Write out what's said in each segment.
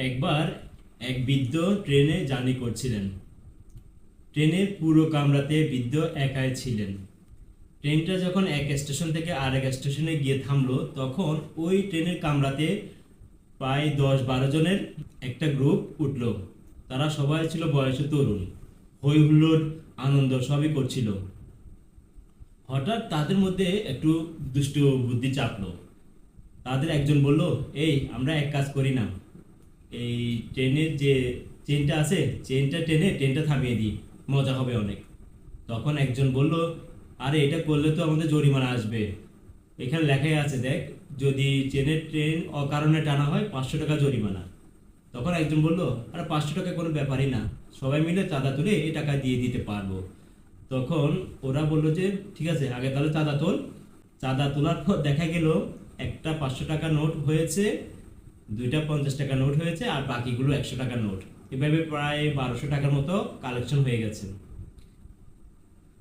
একবার এক বৃদ্ধ ট্রেনে জার্নি করছিলেন। ট্রেনের পুরো কামরাতে বৃদ্ধ একাই ছিলেন। ট্রেনটা যখন এক স্টেশন থেকে আরেক স্টেশনে গিয়ে থামলো, তখন ওই ট্রেনের কামরাতে প্রায় দশ বারো জনের একটা গ্রুপ উঠল। তারা সবাই ছিল বয়সে তরুণ হই হুল্লোড় আনন্দ সবই করছিল। হঠাৎ তাদের মধ্যে একটু দুষ্ট বুদ্ধি চাপলো। তাদের একজন বলল, এই, আমরা এক কাজ করি না। এই ট্রেনের যে চেনটা আছে চেনটা টেনে ট্রেনটা থামিয়ে দিই। মজা হবে অনেক। তখন একজন বলল, আরে, এটা করলে তো আমাদের জরিমানা আসবে। এখানে লেখাই আছে, দেখ, যদি চেনের ট্রেন অকারণে টানা হয়, পাঁচশো টাকা জরিমানা। তখন একজন বলল, আরে, পাঁচশো টাকা কোনো ব্যাপারই না। সবাই মিলে চাঁদা তুলে এই টাকা দিয়ে দিতে পারব। তখন ওরা বলল যে, ঠিক আছে, আগে তাহলে চাঁদা তোল। চাঁদা তোলার পর দেখা গেল, একটা পাঁচশো টাকা নোট হয়েছে। দুইটা পঞ্চাশ টাকা নোট হয়েছে আর বাকিগুলো একশো টাকার নোট। এভাবে প্রায় বারোশো টাকার মতো কালেকশন হয়ে গেছে।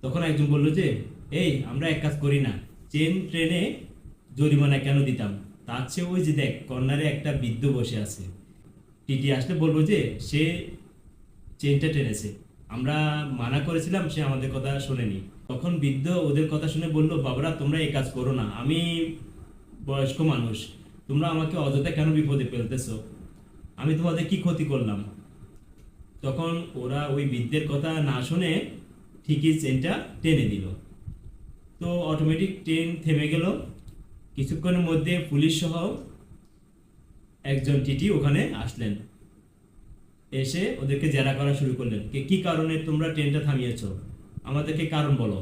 তখন একজন বলল যে, এই, আমরা এক কাজ করি না। চেন ট্রেনে জরিমানা কেন দিতাম? তার চেয়ে ওই যে দেখ, কর্নারে একটা বৃদ্ধ বসে আছে। টিটি আসলে বলব যে, সে চেনটা টেনেছে। আমরা মানা করেছিলাম, সে আমাদের কথা শোনেনি। তখন বৃদ্ধ ওদের কথা শুনে বলল, বাবারা, তোমরা এই কাজ করো না। আমি বয়স্ক মানুষ। তোমরা আমাকে অযথা কেন বিপদে ফেলতেছো? আমি তোমাদের কি ক্ষতি করলাম? তখন ওরা ওই বৃদ্ধের কথা না শুনে ঠিকই চেনটা টেনে দিল তো অটোমেটিক ট্রেন থেমে গেল। কিছুক্ষণের মধ্যে পুলিশ সহ একজন টিটি ওখানে আসলেন। এসে ওদেরকে জেরা করা শুরু করলেন। কে, কি কারণে তোমরা ট্রেনটা থামিয়েছ? আমাদেরকে কারণ বলো।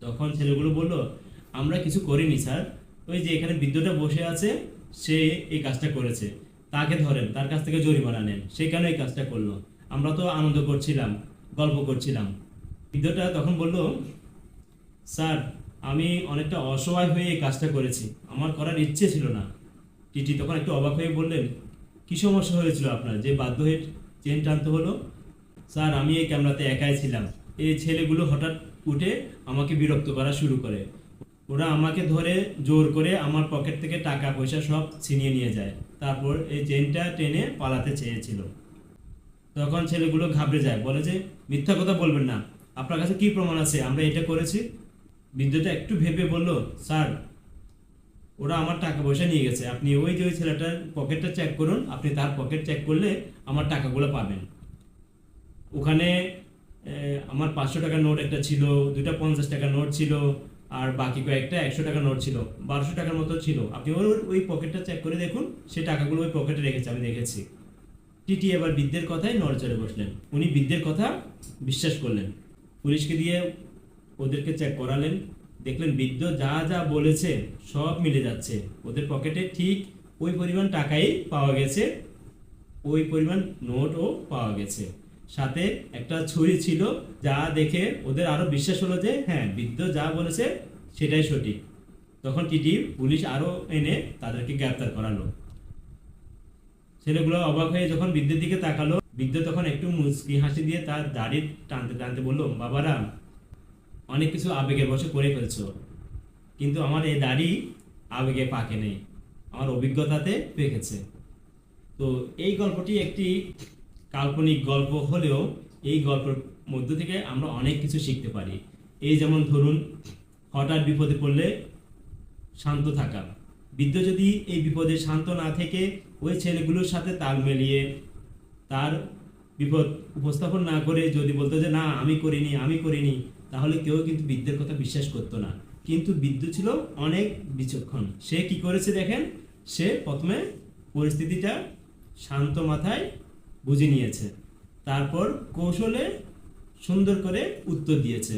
তখন ছেলেগুলো বলল, আমরা কিছু করিনি, স্যার। ওই যে এখানে বিদ্যুৎটা বসে আছে, সে এই কাজটা করেছে। তাকে ধরেন, তার কাছ থেকে জরিমানা নেন। সে কেন এই কাজটা করল? আমরা তো আনন্দ করছিলাম, গল্প করছিলাম। বৃদ্ধটা তখন বলল, স্যার, আমি অনেকটা অসহায় হয়ে এই কাজটা করেছি। আমার করার ইচ্ছে ছিল না। টিটি তখন একটু অবাক হয়ে বললেন, কি সমস্যা হয়েছিল আপনার? যে বাধ্য হয়ে চেন টানতে হলো? স্যার, আমি এই ক্যামেরাতে একাই ছিলাম। এই ছেলেগুলো হঠাৎ উঠে আমাকে বিরক্ত করা শুরু করে। ওরা আমাকে ধরে জোর করে আমার পকেট থেকে টাকা পয়সা সব ছিনিয়ে নিয়ে যায়। তারপর এই চেনটা টেনে পালাতে চেয়েছিল। তখন ছেলেগুলো ঘাবড়ে যায়, বলে যে, মিথ্যা কথা বলবেন না। আপনার কাছে কি প্রমাণ আছে? আমরা এটা করেছি? বৃদ্ধটা একটু ভেবে বলল, স্যার, ওরা আমার টাকা পয়সা নিয়ে গেছে। আপনি ওই যে ওই ছেলেটার পকেটটা চেক করুন। আপনি তার পকেট চেক করলে আমার টাকাগুলো পাবেন। ওখানে আমার পাঁচশো টাকার নোট একটা ছিল দুটা পঞ্চাশ টাকার নোট ছিল আর বাকি কয়েকটা একশো টাকা নোট ছিল, বারোশো টাকার মতো ছিল। আপনি ওর ওই পকেটটা চেক করে দেখুন, সে টাকাগুলো ওই পকেটে রেখেছে, আমি দেখেছি। টিটি এবার বৃদ্ধের কথায় নড়চড়ে বসলেন। উনি বৃদ্ধের কথা বিশ্বাস করলেন। পুলিশকে দিয়ে ওদেরকে চেক করালেন। দেখলেন বৃদ্ধ যা যা বলেছে সব মিলে যাচ্ছে। ওদের পকেটে ঠিক ওই পরিমাণ টাকাই পাওয়া গেছে, ওই পরিমাণ নোটও পাওয়া গেছে। সাথে একটা ছুরি ছিল, যা দেখে ওদের আরও বিশ্বাস হলো যে হ্যাঁ বৃদ্ধ যা বলেছে সেটাই সঠিক। তখন টিটি পুলিশ আরও এনে তাদেরকে গ্রেপ্তার করালো। ছেলেগুলো অবাক হয়ে যখন বৃদ্ধের দিকে তাকালো, বৃদ্ধ তখন একটু মুচকি হাসি দিয়ে তার দাড়ি টানতে টানতে বলল, বাবারা, অনেক কিছু আবেগের বসে করে ফেলছো, কিন্তু আমার এই দাড়ি আবেগে পাকে নেই, আমার অভিজ্ঞতাতে পেকেছে। তো এই গল্পটি একটি কাল্পনিক গল্প হলেও এই গল্পের মধ্য থেকে আমরা অনেক কিছু শিখতে পারি। এই যেমন ধরুন, হঠাৎ বিপদে পড়লে শান্ত থাকা। বৃদ্ধ যদি এই বিপদে শান্ত না থেকে ওই ছেলেগুলোর সাথে তাল মিলিয়ে তার বিপদ উপস্থাপন না করে যদি বলতো যে, না, আমি করিনি আমি করিনি, তাহলে কেউ কিন্তু বৃদ্ধের কথা বিশ্বাস করতো না। কিন্তু বৃদ্ধ ছিল অনেক বিচক্ষণ। সে কি করেছে দেখেন? সে প্রথমে পরিস্থিতিটা শান্ত মাথায় বুঝে নিয়েছে। তারপর কৌশলে সুন্দর করে উত্তর দিয়েছে।